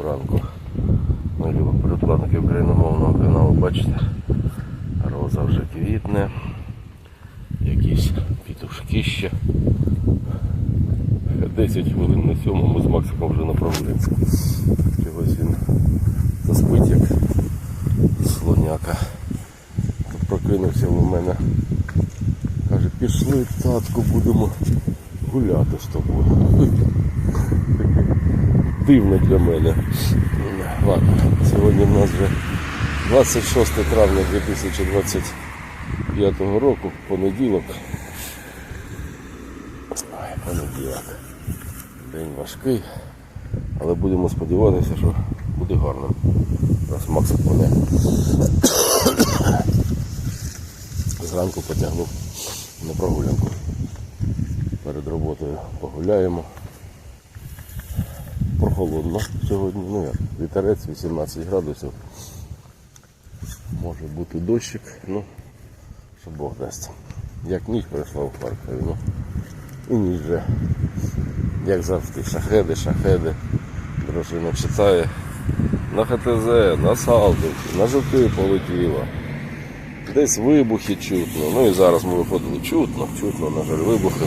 Доброго ранку. Ми любимо передплатники україномовного каналу, бачите, роза вже квітне, якісь пітушки ще. 10 хвилин на сьому ми з Максиком вже на прогулянці. Чогось він заспить як слоняка. Прокинувся у мене. Каже, пішли, татку, будемо гуляти з тобою. Дивно для мене. Ладно, сьогодні в нас вже 26 травня 2025 року, понеділок. Ой, понеділок. День важкий, але будемо сподіватися, що буде гарним. Раз Макс мене зранку потягнув на прогулянку. Перед роботою погуляємо. Прохолодно сьогодні, ну як, вітерець 18 градусів. Може бути дощик, ну, що Бог дасть. Як ніч пройшла в Харкові, ну і ніч вже. Як завжди, шахеди, шахеди. Дружина читає. На ХТЗ, на Салтівці, на жуки полетіло. Десь вибухи чутно. Ну і зараз ми виходили чутно, чутно, на жаль, вибухи.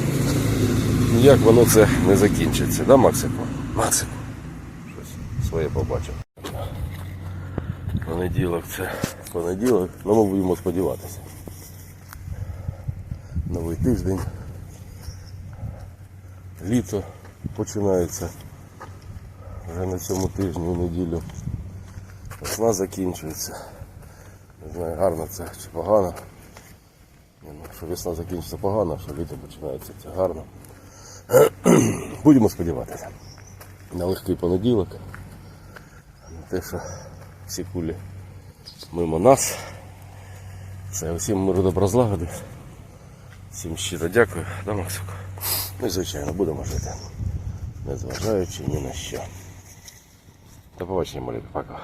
Ніяк воно це не закінчиться, да, Максику? Максику. Своє побачив. Понеділок це понеділок, ну ми будемо сподіватися. Новий тиждень. Літо починається вже на цьому тижні у неділю. Весна закінчується. Не знаю, гарно це чи погано. Ну, Що весна закінчиться погано, що літо починається це гарно. Будемо сподіватися. На легкий понеділок. Те, що всі кулі мимо нас. Все, усім миру добра. Всім щиро дякую, да, Максику? Ну і звичайно, будемо жити. Незважаючи ні на що. До побачення, малюки, пока.